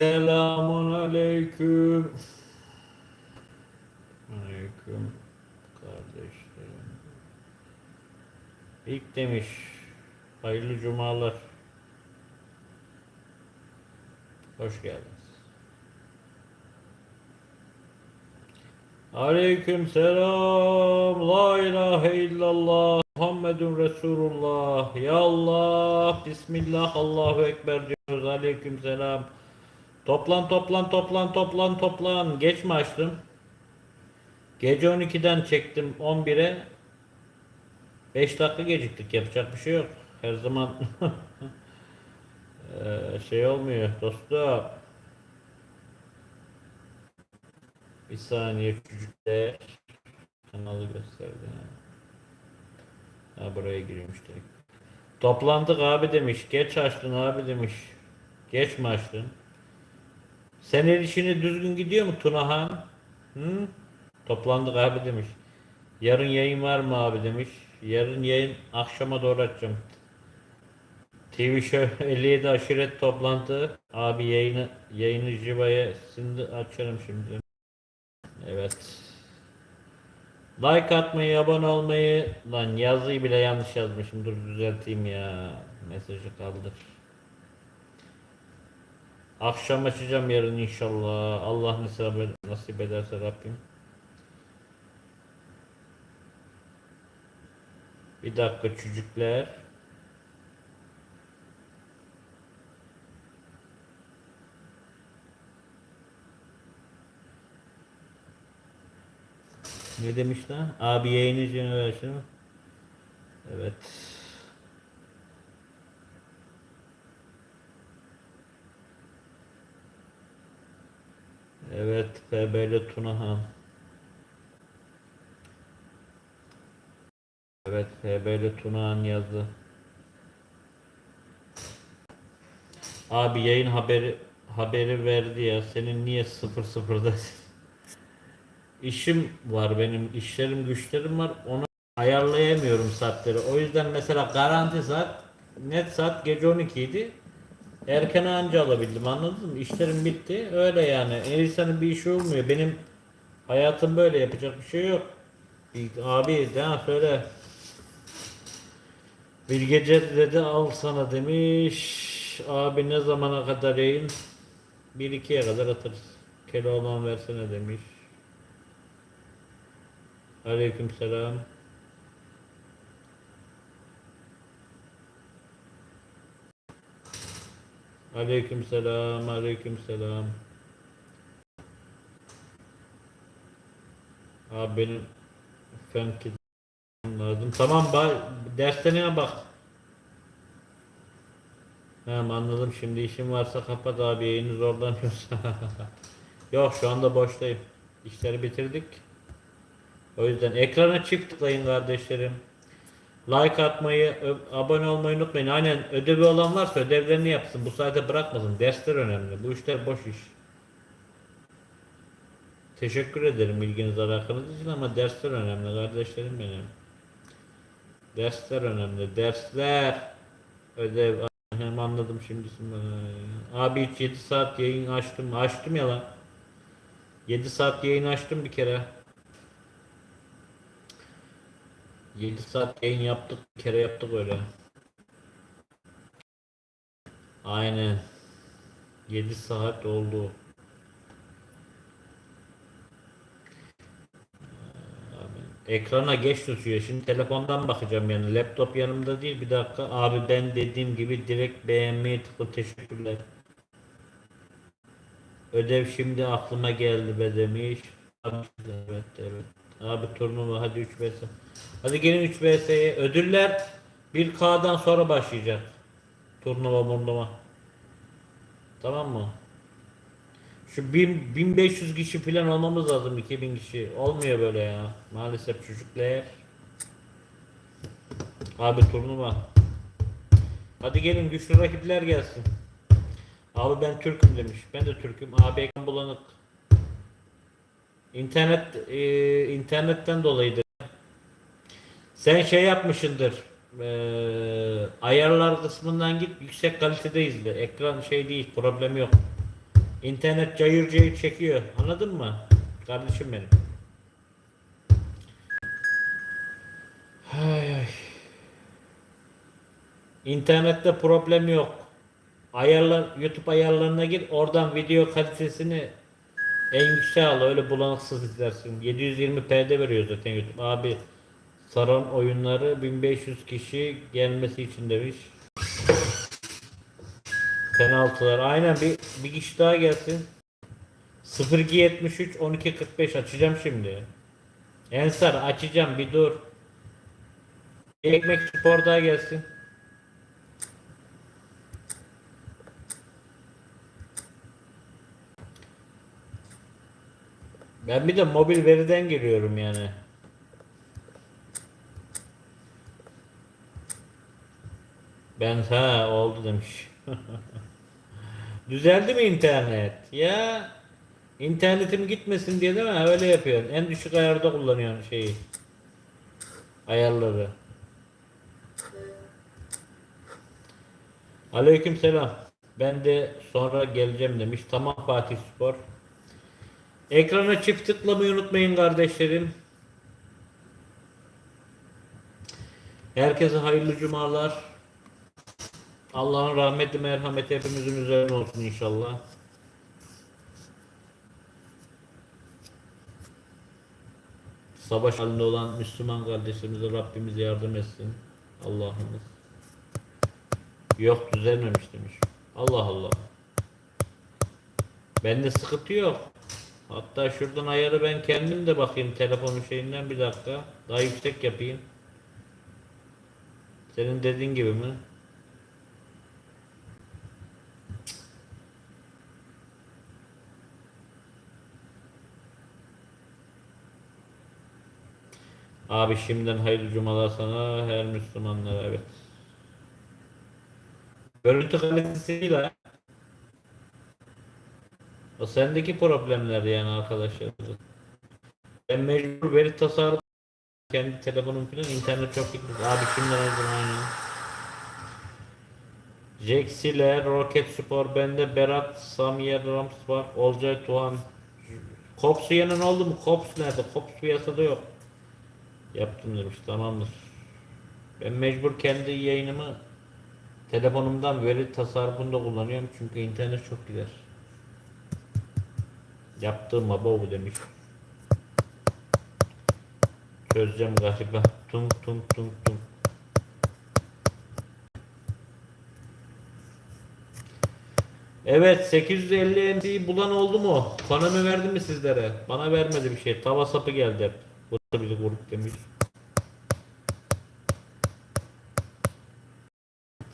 Selamun aleyküm. Aleyküm kardeşlerim. İlk demiş. Hayırlı cumalar. Hoş geldiniz. Aleyküm selam. La ilahe illallah. Muhammedun Resulullah. Ya Allah. Bismillah. Allahu Ekber diyoruz. Aleyküm selam. Toplan toplan toplan toplan toplan. Geç mi açtım? Gece 12'den çektim 11'e. 5 dakika geciktik. Yapacak bir şey yok. Her zaman eee, şey olmuyor dostum. Bir saniye çocuklar. Kanalı gösterdi. Ha buraya giriyormuş direkt. Toplandık abi demiş. Geç açtın abi demiş. Geç mi açtın? Senin işini düzgün gidiyor mu Tunahan? Hı? Toplandık abi demiş. Yarın yayın var mı abi demiş. Yarın yayın akşama doğru açacağım. TV Show 57 aşiret toplantı. Abi yayını yayını Jiva'ya şimdi açarım şimdi. Evet. Like atmayı, abone olmayı lan yazıyı bile yanlış yazmışım. Dur düzelteyim ya. Mesajı kaldır. Akşam açacağım yarın inşallah. Allah nasip, nasip ederse Rabbim. Bir dakika çocuklar. Ne demiş lan? Abi yayını jenerasyon. Evet. Evet, PB'li Tunahan. Evet, PB'li Tunahan yazdı. Abi yayın haberi haberi verdi ya. Senin niye sıfır sıfırda? İşim var benim, işlerim güçlerim var. Onu ayarlayamıyorum saatleri. O yüzden mesela garanti saat, net saat gece 12 idi. Erken anca alabildim anladın mı? İşlerim bitti. Öyle yani. El insanın bir işi olmuyor. Benim hayatım böyle yapacak bir şey yok. Abi daha söyle. Bir gece dedi al sana demiş. Abi ne zamana kadar yayın? 1-2'ye kadar atarız. Keloğlan versene demiş. Aleyküm selam. Aleyküm selam, aleyküm selam. Abi benim fen lazım. Tamam ba derslerine bak. Tamam anladım şimdi işim varsa kapat abi yayını zorlanıyorsa. Yok şu anda boştayım. İşleri bitirdik. O yüzden ekrana çift tıklayın kardeşlerim. Like atmayı, abone olmayı unutmayın. Aynen ödevi olan varsa ödevlerini yapsın. Bu sayede bırakmasın. Dersler önemli. Bu işler boş iş. Teşekkür ederim ilginiz alakanız için ama dersler önemli kardeşlerim benim. Dersler önemli. Dersler. Ödev. Hem anladım şimdi. Abi hiç 7 saat yayın açtım. Açtım ya lan. 7 saat yayın açtım bir kere. 7 saat yayın yaptık. Bir kere yaptık öyle. Aynen. 7 saat oldu. Ekrana geç tutuyor. Şimdi telefondan bakacağım yani. Laptop yanımda değil. Bir dakika. Abi ben dediğim gibi direkt beğenmeyi tıkla. Teşekkürler. Ödev şimdi aklıma geldi be demiş. Abi, evet evet. Abi turnuva hadi 3 vs. Hadi gelin 3 vs'ye. Ödüller 1K'dan sonra başlayacak. Turnuva burnuva. Tamam mı? Şu 1000, 1500 kişi falan olmamız lazım 2000 kişi. Olmuyor böyle ya. Maalesef çocuklar. Abi turnuva. Hadi gelin güçlü rakipler gelsin. Abi ben Türk'üm demiş. Ben de Türk'üm. Abi ekran bulanık. İnternet e, internetten dolayıdır. Sen şey yapmışındır. E, ayarlar kısmından git yüksek kalitede izle. Ekran şey değil, problem yok. İnternet cayır cayır çekiyor. Anladın mı? Kardeşim benim. Hay ay. İnternette problem yok. Ayarlar YouTube ayarlarına gir. Oradan video kalitesini en yüksek al. Öyle bulanıksız izlersin. 720p'de veriyor zaten YouTube. Abi saran oyunları 1500 kişi gelmesi için demiş. Penaltılar. Aynen bir, bir kişi daha gelsin. 0273 1245 açacağım şimdi. Ensar açacağım bir dur. Ekmek spor daha gelsin. Ben bir de mobil veriden giriyorum yani. Ben ha oldu demiş. Düzeldi mi internet? Ya internetim gitmesin diye değil mi? Öyle yapıyorsun. En düşük ayarda kullanıyorsun şeyi. Ayarları. Aleyküm selam. Ben de sonra geleceğim demiş. Tamam Fatih Spor. Ekrana çift tıklamayı unutmayın kardeşlerim. Herkese hayırlı cumalar. Allah'ın rahmeti merhameti hepimizin üzerine olsun inşallah. Savaş halinde olan Müslüman kardeşlerimize Rabbimiz yardım etsin. Allah'ımız. Yok düzelmemiş demiş. Allah Allah. Bende sıkıntı yok. Hatta şuradan ayarı ben kendim de bakayım telefonun şeyinden bir dakika. Daha yüksek yapayım. Senin dediğin gibi mi? Abi şimdiden hayırlı cumalar sana her Müslümanlara evet. Görüntü kalitesiyle o sendeki problemler yani arkadaşlar. Ben mecbur veri tasarladım. Kendi telefonum falan internet çok gitmiş. Abi şimdiden hayırlı aynen. Jexiler, Rocket Spor, bende Berat, Samiye Rams var, Olcay Tuğan. Kops yenen oldu mu? Kops nerede? Kops piyasada yok. Yaptım demiş. Tamamdır. Ben mecbur kendi yayınımı telefonumdan veri tasarrufunda kullanıyorum. Çünkü internet çok gider. Yaptığım abo bu demiş. Çözeceğim galiba. Tum tum tum tum. Evet 850 MC'yi bulan oldu mu? Konami verdi mi sizlere? Bana vermedi bir şey. Tava sapı geldi hep. Bizi grup demiş.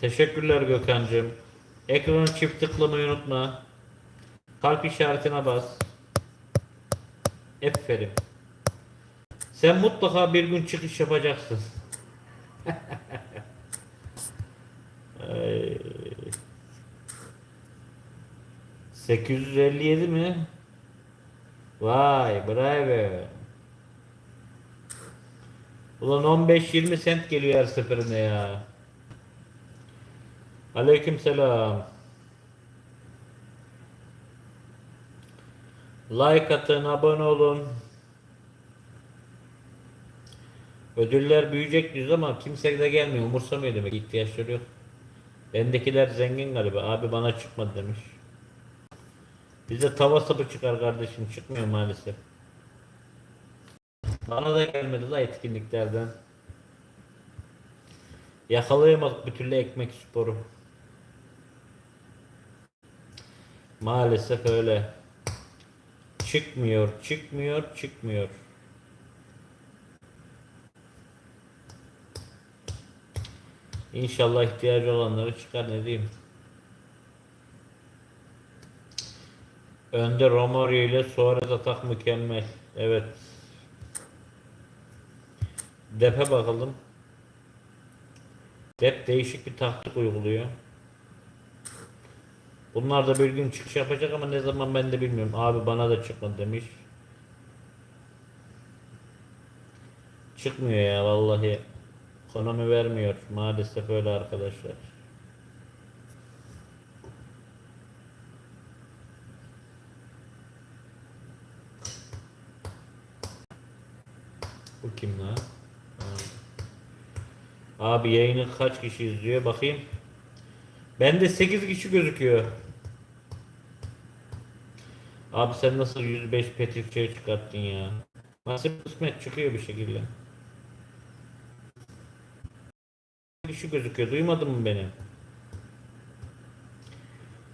Teşekkürler Gökhan'cığım. Ekranı çift tıklamayı unutma. Kalp işaretine bas. Aferin. Sen mutlaka bir gün çıkış yapacaksın. Ay. 857 mi? Vay bravo. Ulan 15-20 sent geliyor her seferinde ya. Aleyküm selam. Like atın, abone olun. Ödüller büyüyecek diyoruz ama kimse de gelmiyor. Umursamıyor demek. ihtiyaçları yok. Bendekiler zengin galiba. Abi bana çıkmadı demiş. Bize tava sapı çıkar kardeşim. Çıkmıyor maalesef. Bana da gelmedi la etkinliklerden. Yakalayamadık bir türlü ekmek sporu. Maalesef öyle. Çıkmıyor, çıkmıyor, çıkmıyor. İnşallah ihtiyacı olanları çıkar ne diyeyim. Önde Romario ile Suarez atak mükemmel. Evet. Dep'e bakalım. Dep değişik bir taktik uyguluyor. Bunlar da bir gün çıkış yapacak ama ne zaman ben de bilmiyorum. Abi bana da çıkmadı demiş. Çıkmıyor ya vallahi. Ekonomi vermiyor. Maalesef öyle arkadaşlar. Bu kim lan? Abi yayını kaç kişi izliyor bakayım. Bende 8 kişi gözüküyor. Abi sen nasıl 105 petrifçe çıkarttın ya? Nasip kısmet çıkıyor bir şekilde. kişi gözüküyor. Duymadın mı beni?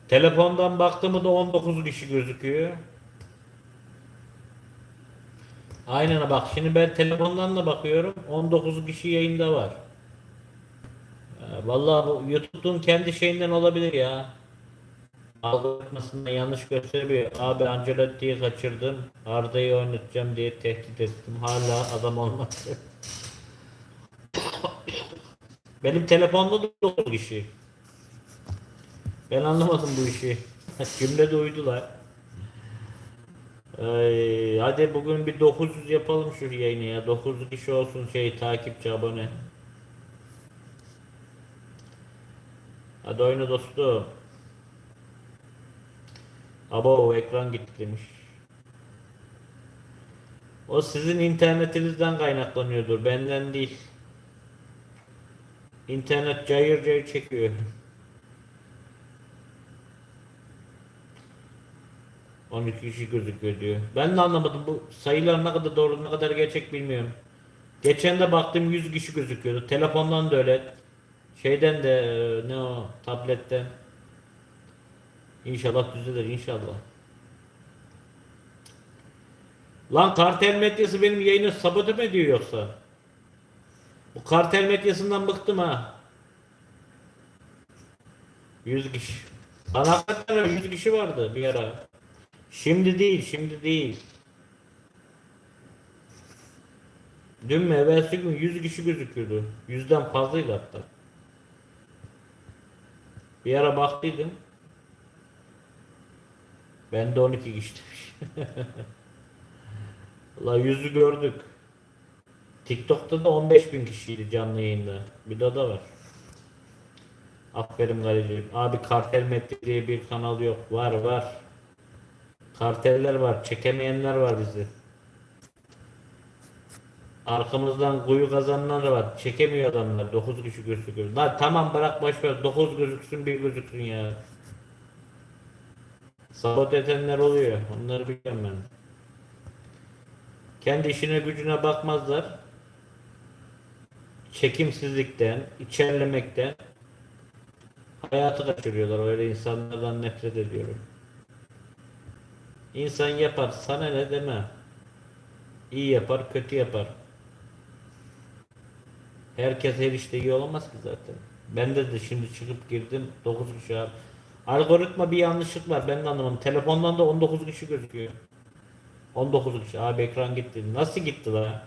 Telefondan baktığımda da 19 kişi gözüküyor. Aynen bak şimdi ben telefondan da bakıyorum. 19 kişi yayında var. Ee, Vallahi YouTube'un kendi şeyinden olabilir ya. Algoritmasından yanlış gösteriyor. Abi Ancelotti'yi kaçırdım. Arda'yı oynatacağım diye tehdit ettim. Hala adam olmadı. Benim telefonda da 9 kişi. Ben anlamadım bu işi. Cümlede uydular. Ay, hadi bugün bir 900 yapalım şu yayını ya. 9 kişi olsun şey takipçi abone. Hadi oyna dostum. Abo ekran gitti demiş. O sizin internetinizden kaynaklanıyordur. Benden değil. İnternet cayır cayır çekiyor. On iki kişi gözüküyor diyor. Ben de anlamadım bu sayılar ne kadar doğru ne kadar gerçek bilmiyorum. Geçen de baktım 100 kişi gözüküyordu. Telefondan da öyle. Şeyden de e, ne o tabletten. İnşallah düzelir inşallah. Lan kartel medyası benim yayını sabote mi ediyor yoksa? Bu kartel medyasından bıktım ha. 100 kişi. Öyle 100 kişi vardı bir ara. Şimdi değil, şimdi değil. Dün mü evvelsi gün 100 kişi gözüküyordu. Yüzden fazlaydı hatta. Bir ara baktıydım. Ben de 12 kişi demiş. La yüzü gördük. TikTok'ta da 15 bin kişiydi canlı yayında. Bir de da var. Aferin Galicim. Abi kartel metri diye bir kanal yok. Var var. Karteller var. Çekemeyenler var bizi. Arkamızdan kuyu kazananlar var. Çekemiyor adamlar. 9 kişi gözüküyor. Lan tamam bırak boş ver. 9 gözüksün bir gözüksün ya. Sabot edenler oluyor. Onları biliyorum ben. Kendi işine gücüne bakmazlar. Çekimsizlikten, içerlemekten hayatı kaçırıyorlar. Öyle insanlardan nefret ediyorum. İnsan yapar, sana ne deme. İyi yapar, kötü yapar. Herkes her işte iyi olamaz ki zaten. Ben de, de şimdi çıkıp girdim 9 kişi abi. Algoritma bir yanlışlık var ben de anlamadım. Telefondan da 19 kişi gözüküyor. 19 kişi. Abi ekran gitti. Nasıl gitti la?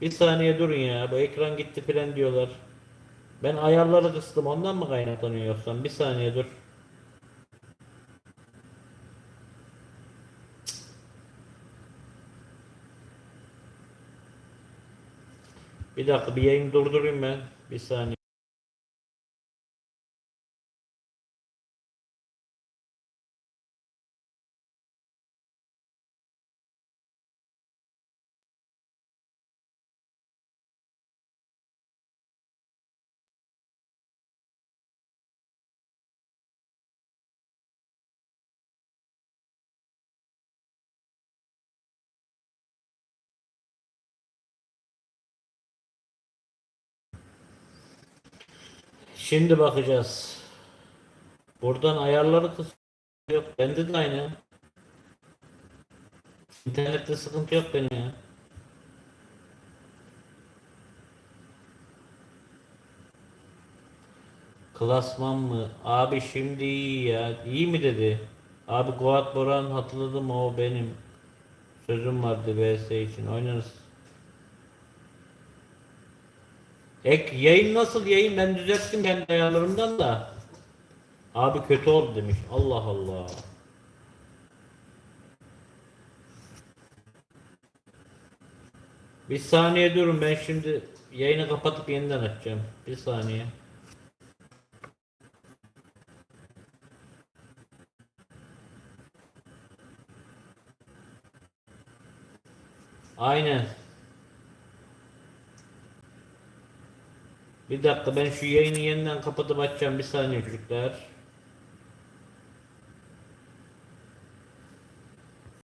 Bir saniye durun ya. Bu ekran gitti falan diyorlar. Ben ayarları kıstım. Ondan mı kaynaklanıyor yoksa? Bir saniye dur. Bir dakika bir yayın durdurayım ben. Bir saniye. Şimdi bakacağız. Buradan ayarları kıs yok. Bende de aynı. İnternette sıkıntı yok benim ya. Klasman mı? Abi şimdi iyi ya. İyi mi dedi? Abi Guat Boran hatırladım o benim. Sözüm vardı VS için. Oynarız. Ek yayın nasıl yayın? Ben düzelttim kendi ayarlarımdan da. Abi kötü oldu demiş. Allah Allah. Bir saniye durun ben şimdi yayını kapatıp yeniden açacağım. Bir saniye. Aynen. Bir dakika ben şu yayını yeniden kapatıp açacağım bir saniye çocuklar.